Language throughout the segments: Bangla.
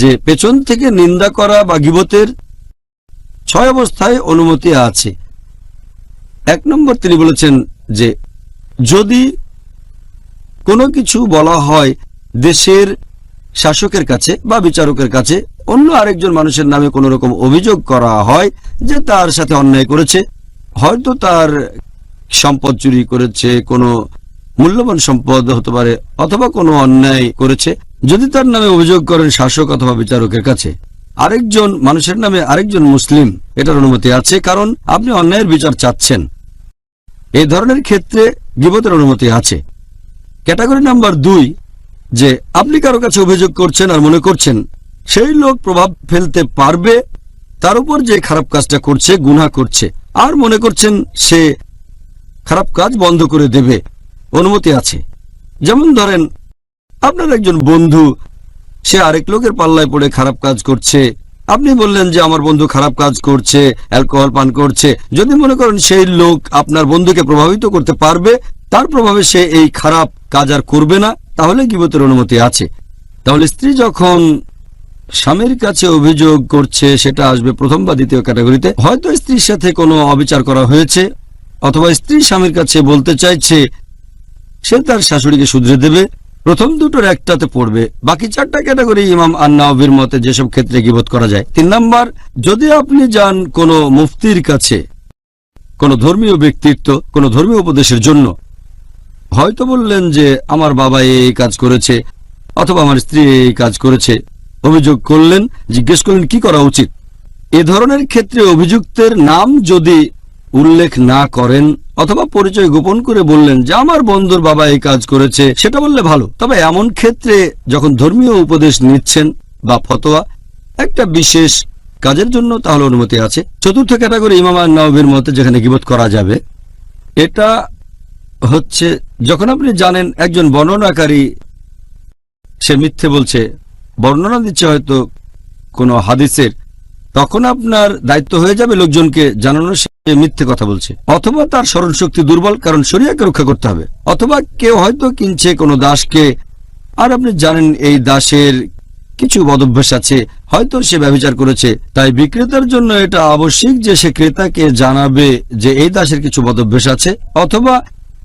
যে পেছন থেকে নিন্দা করা বা গিবতের ছয় অবস্থায় অনুমতি আছে। এক নম্বর তিনি বলেছেন যে, যদি কোনো কিছু বলা হয় দেশের শাসকের কাছে বা বিচারকের কাছে, অন্য আরেকজন মানুষের নামে কোনো রকম অভিযোগ করা হয় যে তার সাথে অন্যায় করেছে, হয়তো তার সম্পদ চুরি করেছে, কোনো মূল্যবান সম্পদ হতে পারে, অথবা কোনো অন্যায় করেছে যদি তার নামে অভিযোগ করেন শাসক অথবা বিচারকের কাছে, আরেকজন মানুষের নামে আরেকজন মুসলিম, এটার অনুমতি আছে, কারণ আপনি অন্যায়ের বিচার চাচ্ছেন। এই ধরনের ক্ষেত্রে গিবতের অনুমতি আছে। ক্যাটাগরি নাম্বার দুই, যে আপনি কারও কাছে অভিযোগ করছেন আর মনে করছেন, সেই লোক প্রভাব ফেলতে পারবে, তার উপর যে খারাপ কাজটা করছে গুনা করছে, আর মনে করছেন সে খারাপ কাজ বন্ধ করে দেবে। অনুমতি আছে। যেমন ধরেন আপনার একজন বন্ধু, সে আরেক লোকের পাল্লায় পড়ে খারাপ কাজ করছে। আপনি বললেন যে আমার বন্ধু খারাপ কাজ করছে, অ্যালকোহল পান করছে। যদি মনে করেন সেই লোক আপনার বন্ধুকে প্রভাবিত করতে পারবে, তার প্রভাবে সে এই খারাপ কাজ আর করবে না, তাহলে গিবতের অনুমতি আছে। তাহলে স্ত্রী যখন স্বামীর কাছে অভিযোগ করছে, সেটা আসবে প্রথম বা দ্বিতীয় ক্যাটাগরিতে। হয়তো স্ত্রীর সাথে কোনো অবিচার করা হয়েছে, অথবা স্ত্রী স্বামীর কাছে বলতে চাইছে, সে তার শাশুড়িকে শুধরে দেবে। প্রথম দুটোর একটাতে পড়বে, বাকি চারটা ক্যাটাগরি ইমাম আন্নাবির মতে যেসব ক্ষেত্রে গিবোধ করা যায়। তিন নাম্বার, যদি আপনি যান কোনো মুফতির কাছে, কোনো ধর্মীয় ব্যক্তিত্ব, কোনো ধর্মীয় উপদেশের জন্য, হয়তো বললেন যে, আমার বাবা এই কাজ করেছে অথবা আমার স্ত্রী এই কাজ করেছে। অভিযোগ করলেন, জিজ্ঞেস করলেন, কি করা উচিত? এ ধরনের ক্ষেত্রে অভিযুক্তের নাম যদি উল্লেখ না করেন অথবা পরিচয় গোপন করে বললেন যে, আমার বন্ধুর বাবা এই কাজ করেছে, সেটা বললে ভালো। তবে এমন ক্ষেত্রে যখন ধর্মীয় উপদেশ নিচ্ছেন বা ফতোয়া, একটা বিশেষ কাজের জন্য তাহলে অনুমতি আছে। চতুর্থ ক্যাটাগরি ইমাম নবীর মতে যেখানে গিবোধ করা যাবে, এটা হচ্ছে, যখন আপনি জানেন একজন বর্ণনাকারী, সে মিথ্যে বলছে, বর্ণনা দিচ্ছে হয়তো কোনো হাদিসের তখন আপনার দায়িত্ব হয়ে যাবে লোকজনকে জানানোর, সে মিথ্যে কথা বলছে। অথবা তার স্মরণ শক্তি দুর্বল, কারণ শরিয়াকে রক্ষা করতে হবে। অথবা কেউ হয়তো কিনছে কোনো দাসকে। আর আপনি জানেন এই দাসের কিছু বদভ্যাস আছে। হয়তো সে ব্যবচার করেছে। তাই বিক্রেতার জন্য এটা আবশ্যিক যে সে ক্রেতাকে জানাবে যে এই দাসের কিছু বদভ্যাস আছে। অথবা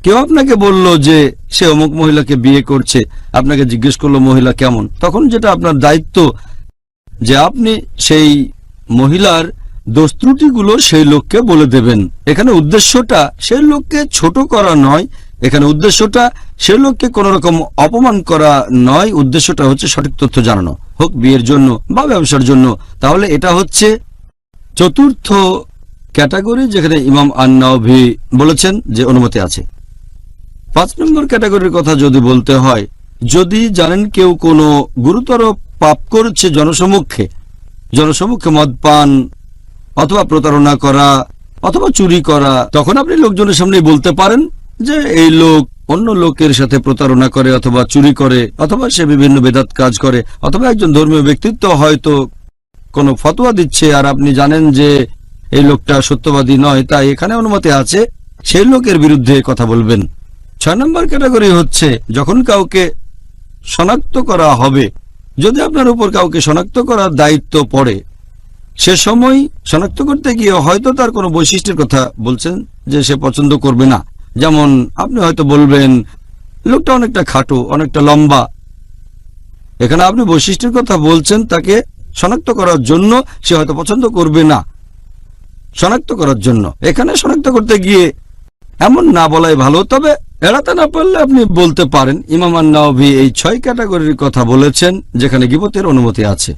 কেউ আপনাকে বলল যে সে অমুক মহিলাকে বিয়ে করছে। আপনাকে জিজ্ঞেস করল, মহিলা কেমন? তখন যেটা আপনার দায়িত্ব যে আপনি সেই মহিলার দোষ সেই লোককে বলে দেবেন। এখানে উদ্দেশ্যটা সেই লোককে ছোট করা নয়। এখানে উদ্দেশ্যটা সেই লোককে কোন রকম অপমান করা নয়। উদ্দেশ্যটা হচ্ছে সঠিক তথ্য জানানো। হোক বিয়ের জন্য বা ব্যবসার জন্য। তাহলে এটা হচ্ছে চতুর্থ ক্যাটাগরি যেখানে ইমাম আন্নাভি বলেছেন যে অনুমতি আছে। পাঁচ নম্বর ক্যাটাগরির কথা যদি বলতে হয়, যদি জানেন কেউ কোনো গুরুতর পাপ করছে জনসমক্ষে জনসমক্ষে মদ পান, অথবা প্রতারণা করা, অথবা চুরি করা, তখন আপনি লোকজনের সামনে বলতে পারেন যে এই লোক অন্য লোকের সাথে প্রতারণা করে অথবা চুরি করে, অথবা সে বিভিন্ন বেদাত কাজ করে, অথবা একজন ধর্মীয় ব্যক্তিত্ব হয়তো কোনো ফতোয়া দিচ্ছে আর আপনি জানেন যে এই লোকটা সত্যবাদী নয়, তাই এখানে অনুমতি আছে, সেই লোকের বিরুদ্ধে কথা বলবেন। ছয় নম্বর ক্যাটাগরি হচ্ছে, যখন কাউকে শনাক্ত করা হবে যদি আপনার উপর কাউকে শনাক্ত করার দায়িত্ব পড়ে, সে সময় শনাক্ত করতে গিয়ে হয়তো তার কোনো বৈশিষ্ট্যের কথা বলছেন যে সে পছন্দ করবে না। যেমন আপনি হয়তো বলবেন, লোকটা অনেকটা খাটো, অনেকটা লম্বা। এখানে আপনি বৈশিষ্ট্যের কথা বলছেন, তাকে শনাক্ত করার জন্য সে হয়তো পছন্দ করবে না। শনাক্ত করার জন্য। এখানে শনাক্ত করতে গিয়ে এমন না বলাই ভালো, তবে এড়াতে না পারলে আপনি বলতে পারেন। ইমাম এই ছয় ক্যাটাগরির কথা বলেছেন, যেখানে গিবতের অনুমতি আছে।